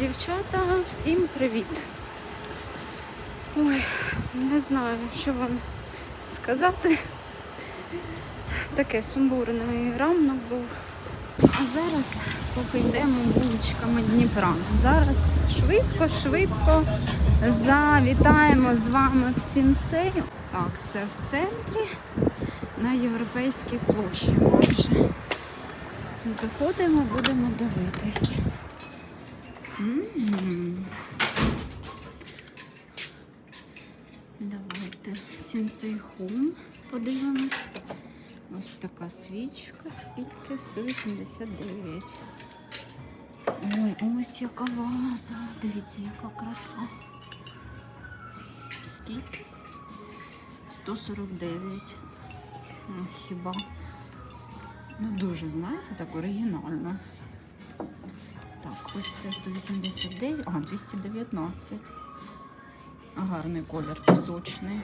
Дівчата, всім привіт. Ой, не знаю, що вам сказати. Таке сумбурний ранок був. А зараз, поки йдемо вуличками Дніпра, зараз швидко-швидко завітаємо з вами в сінсею. Так, це в центрі на європейській площі майже. Заходимо, будемо дивитись. М. Давайте Сінсей Хум подивимось. Ось така свічка, скільки 189. Ой, ось яка ваза. Дивіться, яка краса. Скільки? 149. Ну, хіба? Ну, дуже, знаєте, так оригінально. Ось це 189, а 219. Гарний колір пісочний.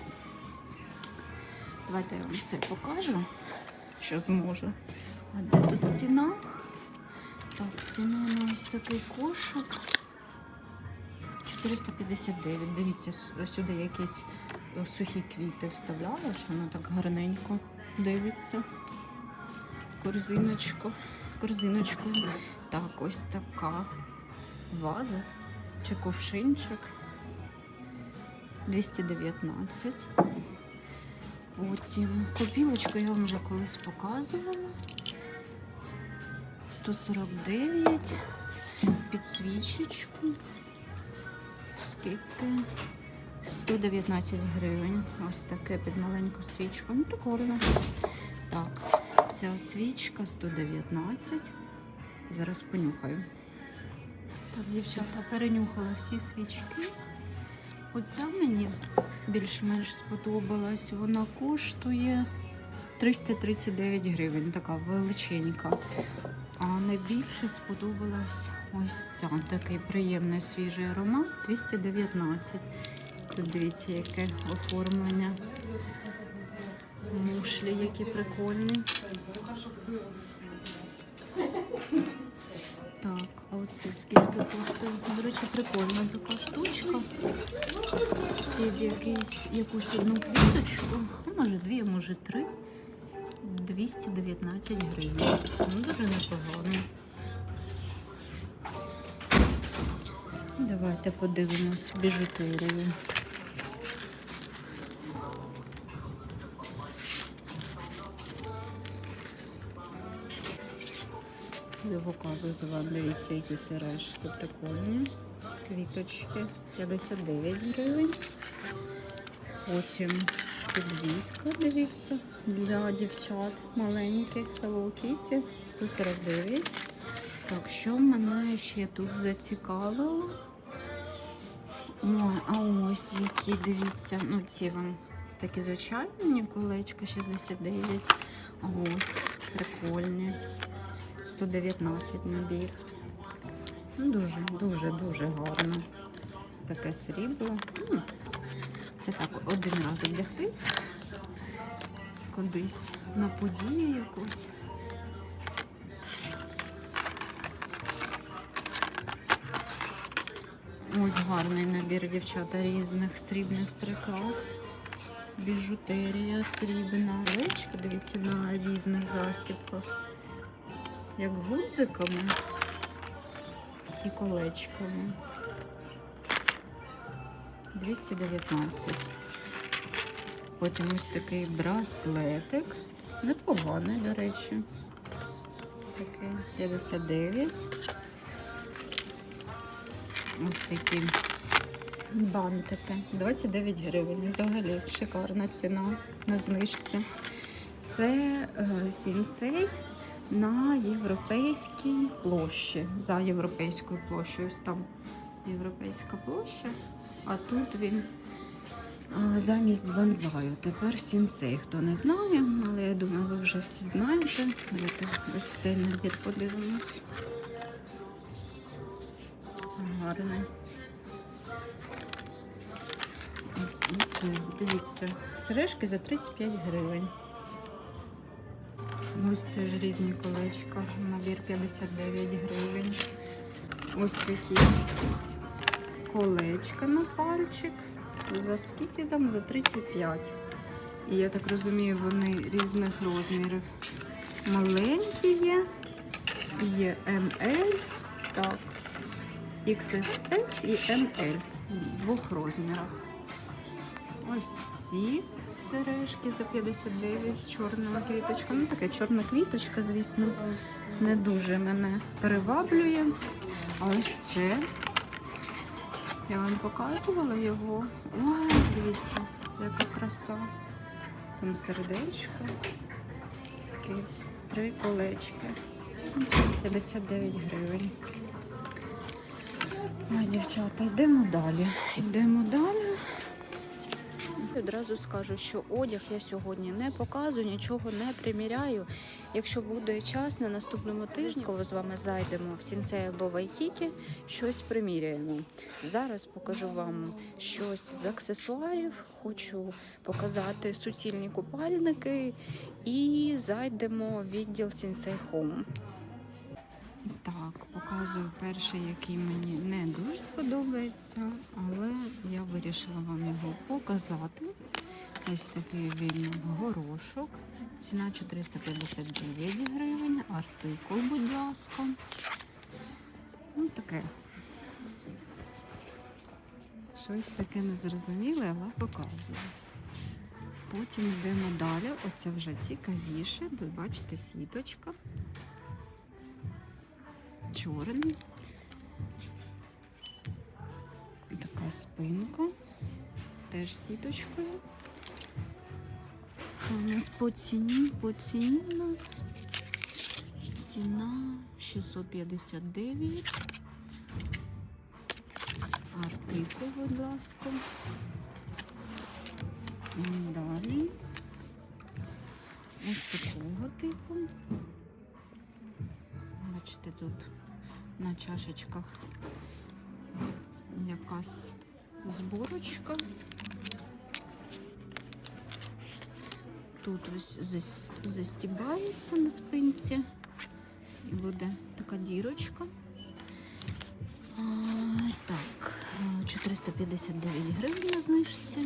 Давайте я вам це покажу, що зможу. А де тут ціна? Так, ціна на ось такий кошик. 459. Дивіться, сюди якісь е, сухі квіти вставляла, що воно так гарненько дивиться. Корзиночку. Корзиночку. Так, ось така ваза чи ковшинчик. 219. Потім копілочку я вам вже колись показувала. 149. Підсвічечку. Скільки? 119 гривень. Ось таке під маленьку свічку. Ну, прикольно. Так, ця свічка 119. Зараз понюхаю. Так, дівчата, перенюхала всі свічки. Оця мені більш-менш сподобалась. Вона коштує 339 гривень, така величенька. А найбільше сподобалась ось ця. Такий приємний свіжий аромат 219. Тут дивіться, яке оформлення. Мушлі, які прикольні. Так, а оце скільки коштує? До речі, прикольна така штучка. Під якийсь, якусь одну квіточку. Ну, може дві, може три. 219 гривень. Ну, дуже непогано. Давайте подивимось біжутерію. Я показую вам, дивіться, які це решки прикольні. Квіточки 59 гривень. Потім підвіска, дивіться, для дівчат маленьких Hello Kitty 149. Так, що мене ще тут зацікавило? Ой, а ось які, дивіться, ну ці вам такі звичайні колечко 69. А ось прикольні. 119 набір. Ну, Дуже, дуже, дуже гарно. Таке срібло. Ну, Це так один раз вдягти кудись на подію якусь. Ось гарний набір дівчата різних срібних прикрас. Біжутерія срібна. Речка, дивіться, на різних застібках. Як гудзиками і колечками. 219. Потім ось такий браслетик. Непоганий, до речі. Такий 59. Ось такі бантики. 29 гривень. Взагалі шикарна ціна на знижці. Це е, сінсей на європейській площі. За європейською площею. Ось там європейська площа, а тут він замість бонзаю. Тепер сінсей. Хто не знає, але я думаю, ви вже всі знаєте. Давайте ось цей набір подивимось. Гарний. Дивіться, сережки за 35 гривень. Ось теж різні колечка. Набір 59 гривень. ось такі колечка на пальчик. За скільки там? За 35. І я так розумію, вони різних розмірів. Маленькі є, є ML, так, XSS і ML в двох розмірах. Ось ці сережки за 59 з чорною квіточкою. Ну, таке чорна квіточка, звісно, не дуже мене приваблює. А ось це. Я вам показувала його. Ой, дивіться, яка краса. Там сердечко. Такі три колечки. 59 гривень. Ой, дівчата, йдемо далі. Йдемо далі. Одразу скажу, що одяг я сьогодні не показую, нічого не приміряю. Якщо буде час на наступному тижні, коли з вами зайдемо в Сінсей або в Айтіті, щось приміряємо. Зараз покажу вам щось з аксесуарів. Хочу показати суцільні купальники і зайдемо в відділ Сінсей Home. Так, показую перший, який мені не дуже подобається, але я вирішила вам його показати. Ось такий він горошок. Ціна 459 гривень. Артикул, будь ласка. Ну, таке. Щось таке незрозуміле, але показую. Потім йдемо далі. Оце вже цікавіше. Бачите сіточка чорний. Така спинка. Теж сіточкою. У нас по ціні, по ціні у нас ціна 659. Артикул, будь ласка. Далі. Ось такого типу. Бачите, тут на чашечках якась зборочка. Тут ось застібається на спинці і буде така дірочка. Так, 459 гривень на знижці.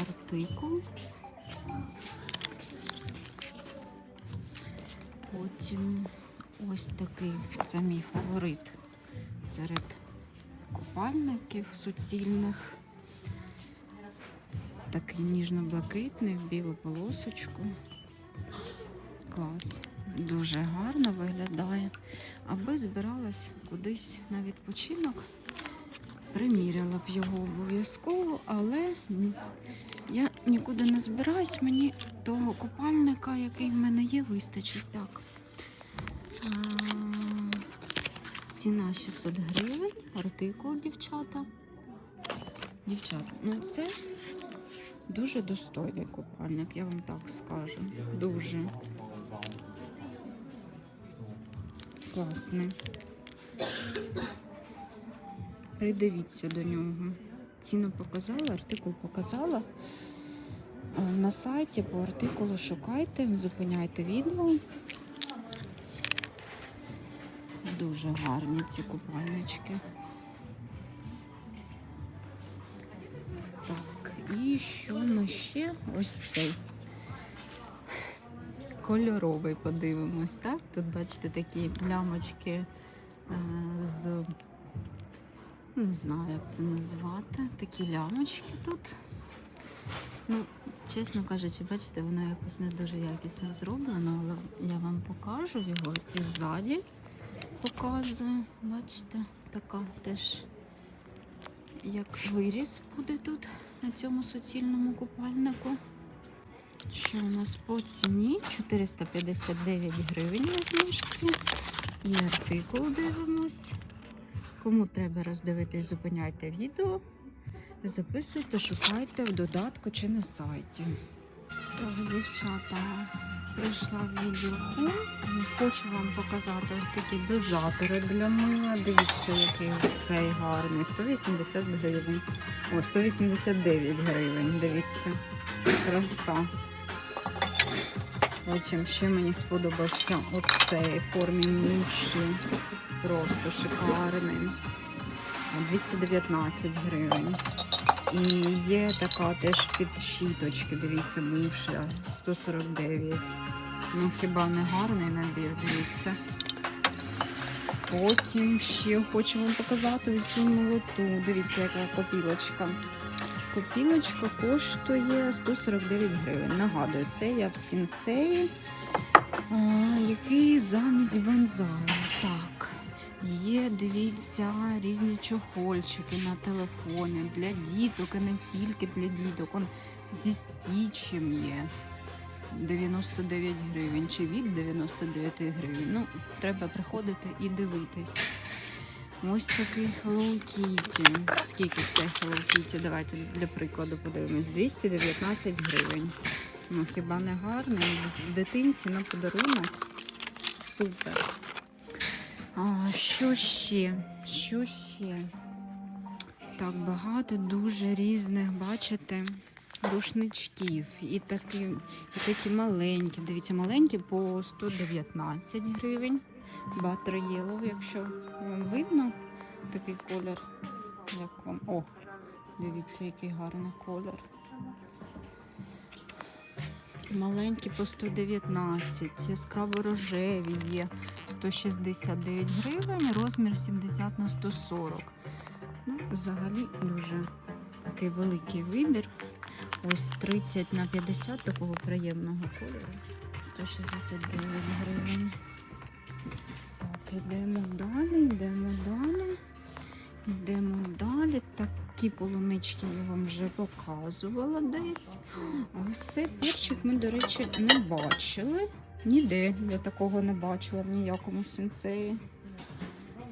Артикул. Потім ось такий це мій фаворит серед купальників суцільних. Такий ніжно-блакитний в білу полосочку. Клас. Дуже гарно виглядає. Аби збиралась кудись на відпочинок, приміряла б його обов'язково, але я нікуди не збираюсь, мені того купальника, який в мене є, вистачить. А, Ціна 600 гривень, артикул, дівчата. Дівчата, ну це дуже достойний купальник, я вам так скажу. Дуже класний. Придивіться до нього. Ціну показала, артикул показала. Е, На сайті по артикулу шукайте, зупиняйте відео. Дуже гарні ці купальнички. Так, і що ми ще? Ось цей кольоровий подивимось, так? Тут бачите такі лямочки е, з ну, не знаю, як це назвати. Такі лямочки тут. Ну, чесно кажучи, бачите, воно якось не дуже якісно зроблено, але я вам покажу його і ззаді показую. Бачите, така теж як виріз буде тут на цьому суцільному купальнику. Що у нас по ціні? 459 гривень на знижці. І артикул дивимось. Кому треба роздивитись, зупиняйте відео. Записуйте, шукайте в додатку чи на сайті. Так, дівчата, прийшла в відділ Home. Хочу вам показати ось такі дозатори для мила. Дивіться, який цей гарний. 180 гривень. О, 189 гривень. Дивіться. Краса. Потім ще мені сподобався оцей формі муші. просто шикарний. 219 гривень. І є така теж під щіточки, дивіться, бувша 149. Ну, хіба не гарний набір, дивіться. Потім ще хочу вам показати цю молоту. Дивіться, яка копілочка. Копілочка коштує 149 гривень. Нагадую, це я в сінсеї, який замість банзаю. Є, дивіться, різні чохольчики на телефони для діток, і не тільки для діток. Он зі стічем є. 99 гривень чи від 99 гривень. Ну, треба приходити і дивитись. Ось такий Hello Kitty. Скільки це Hello Kitty? Давайте для прикладу подивимось. 219 гривень. Ну, хіба не гарно? Дитинці на подарунок. Супер. А, що ще? Що ще? Так, багато дуже різних, бачите, рушничків. І такі, і такі маленькі. Дивіться, маленькі по 119 гривень. Butter якщо вам видно такий колір. Як вам? О, дивіться, який гарний колір. Маленькі по 119, яскраво рожеві є 169 гривень, розмір 70 на 140. Ну, взагалі дуже такий великий вибір. Ось 30 на 50 такого приємного кольору. 169 гривень. Так, йдемо далі, йдемо далі. Йдемо далі. Такі полунички я вам вже показувала десь. Ось цей перчик ми, до речі, не бачили. Ніде я такого не бачила в ніякому сенсеї.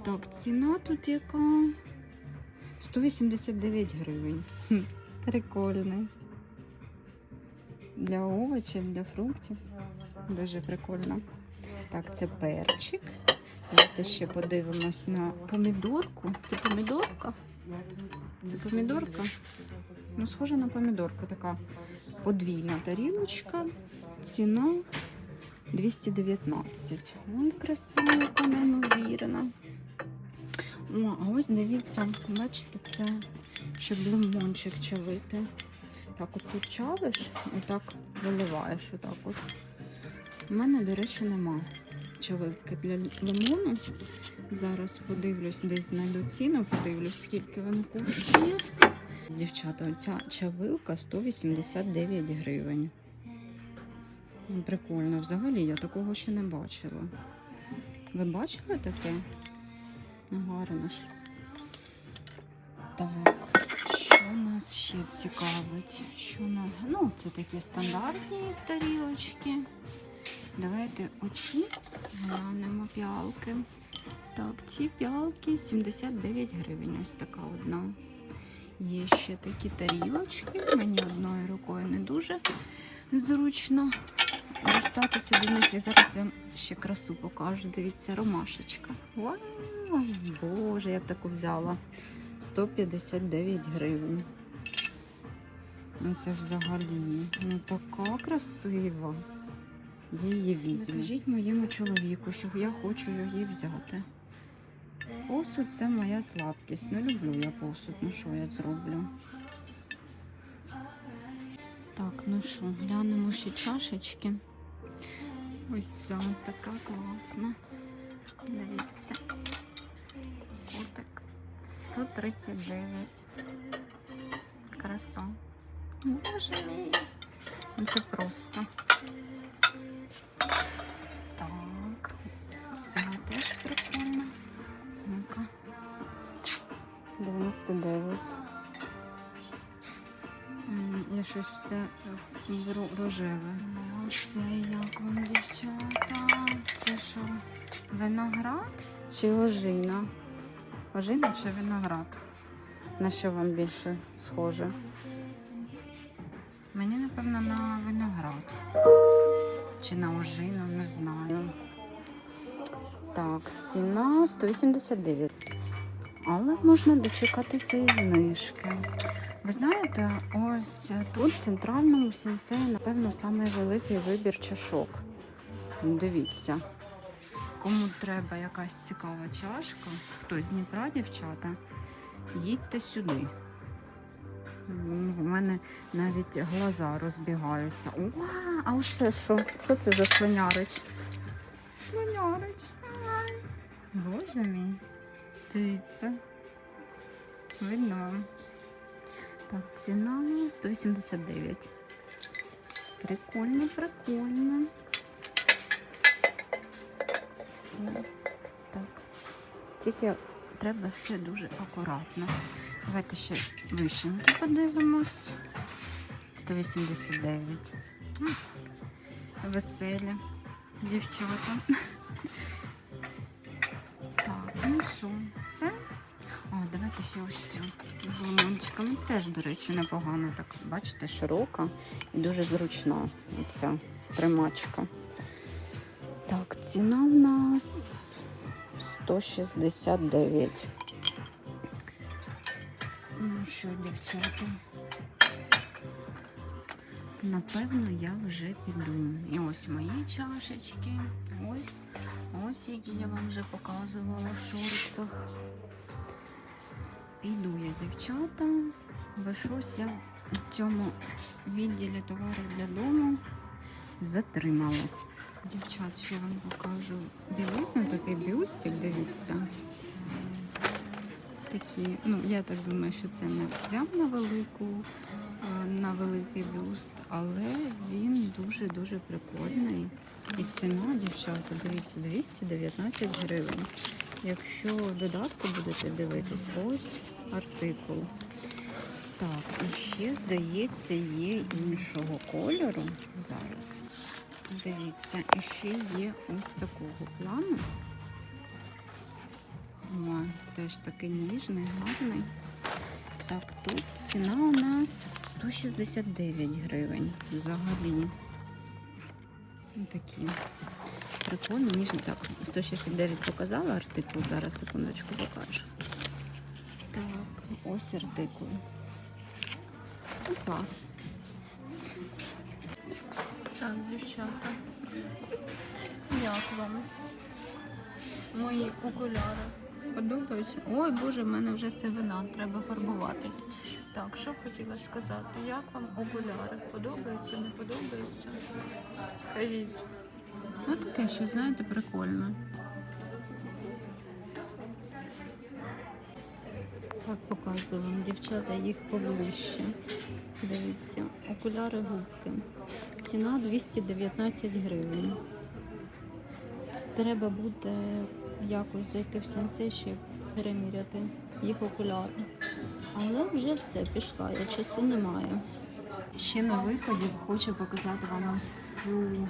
Так, ціна тут яка? 189 гривень. Прикольний. Для овочів, для фруктів. Дуже прикольно. Так, це перчик. Давайте ще подивимось на помідорку. Це помідорка? Це помідорка? Ну, схоже на помідорку. Така подвійна тарілочка. Ціна 219. Ой, красива, яка неймовірна. О, а ось дивіться, бачите, це щоб лимончик чавити. Так, от тут чавиш, отак виливаєш отак от. У мене, до речі, нема чавилки для лимону. Зараз подивлюсь, десь знайду ціну, подивлюсь, скільки вона коштує. Дівчата, оця чавилка 189 гривень. Ну, Прикольно, взагалі я такого ще не бачила. Ви бачили таке? Ну, Гарно ж. Так, що нас ще цікавить? Що нас... Ну, це такі стандартні тарілочки. Давайте оці глянемо піалки. Так, ці піалки 79 гривень. Ось така одна. Є ще такі тарілочки. Мені одною рукою не дуже зручно достатися до них. І зараз вам ще красу покажу. Дивіться, ромашечка. Вау, Боже, я б таку взяла. 159 гривень. Ну це взагалі ну така красива. Я її візьму. Скажіть моєму чоловіку, що я хочу її взяти. Посуд це моя слабкість. Не люблю я посуд. Ну що я зроблю? Так, ну що, глянемо ще чашечки. Ось ця така класна. Дивіться. Котик. 139. Краса. Боже мій. Ну це просто. 99. Я щось все е, рожеве. Ну, Це як вам, дівчата? Це що? Виноград чи ожина? Ожина чи виноград? На що вам більше схоже? Мені, напевно, на виноград. Чи на ожину, не знаю. Так, ціна 189. Але можна дочекатися і знижки. Ви знаєте, ось тут в центральному сінце, напевно, самий великий вибір чашок. Дивіться. Кому треба якась цікава чашка, хтось з Дніпра, дівчата, їдьте сюди. У мене навіть глаза розбігаються. О, а ось це що? Що це за слонярич? Слонярич. Боже мій. Дивіться. Видно. Так, ціна 189. Прикольно, прикольно. О, Так. Тільки треба все дуже акуратно. Давайте ще вишеньки подивимось. 189. М, Веселі дівчата. Ще ось цю з лимончиками. Теж, до речі, непогано. Так, бачите, широка і дуже зручна оця тримачка. Так, ціна в нас 169. Ну що, дівчата? Напевно, я вже піду. І ось мої чашечки. Ось, ось які я вам вже показувала в шорцах. Піду я, дівчата. Бо щось я в цьому відділі товарів для дому затрималась. Дівчат, ще вам покажу білизну, такий бюстик, дивіться. Такі, ну я так думаю, що це не прям на велику, е, на великий бюст, але він дуже-дуже прикольний. І ціна, дівчата, дивіться, 219 гривень. Якщо в додатку будете дивитись, ось артикул. Так, і ще, здається, є іншого кольору. Зараз. Дивіться, і ще є ось такого плану. О, теж такий ніжний, гарний. Так, тут ціна у нас 169 гривень взагалі. Ось такі. Прикольно, ніжні. Так, 169 показала артикул, зараз секундочку покажу. Так, ось артикул. Ну, клас. Так, дівчата. Як вам? Мої окуляри подобаються? Ой, Боже, в мене вже сивина, треба фарбуватись. Так, що хотіла сказати? Як вам окуляри? Подобаються, не подобаються? Кажіть. Ну таке, що знаєте, прикольно. Так, показую вам, дівчата, їх поближче. Дивіться, окуляри губки. Ціна 219 гривень. Треба буде якось зайти в сенсей, щоб переміряти їх окуляри. Але вже все, пішла, я часу немає. Ще на виході хочу показати вам ось цю.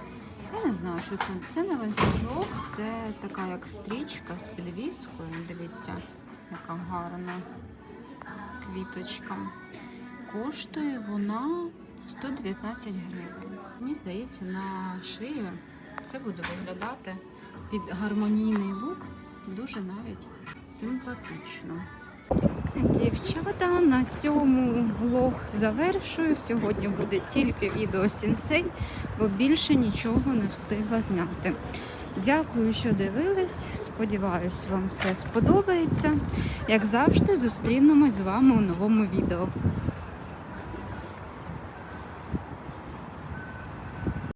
Я не знаю, що це. Це не ланцюжок, це така як стрічка з підвіскою. Дивіться, яка гарна квіточка. Коштує вона 119 гривень. Мені здається, на шию це буде виглядати під гармонійний лук дуже навіть симпатично. Дівчата, на цьому влог завершую. Сьогодні буде тільки відео сінсей, бо більше нічого не встигла зняти. Дякую, що дивились. Сподіваюсь, вам все сподобається. Як завжди, зустрінемось з вами у новому відео.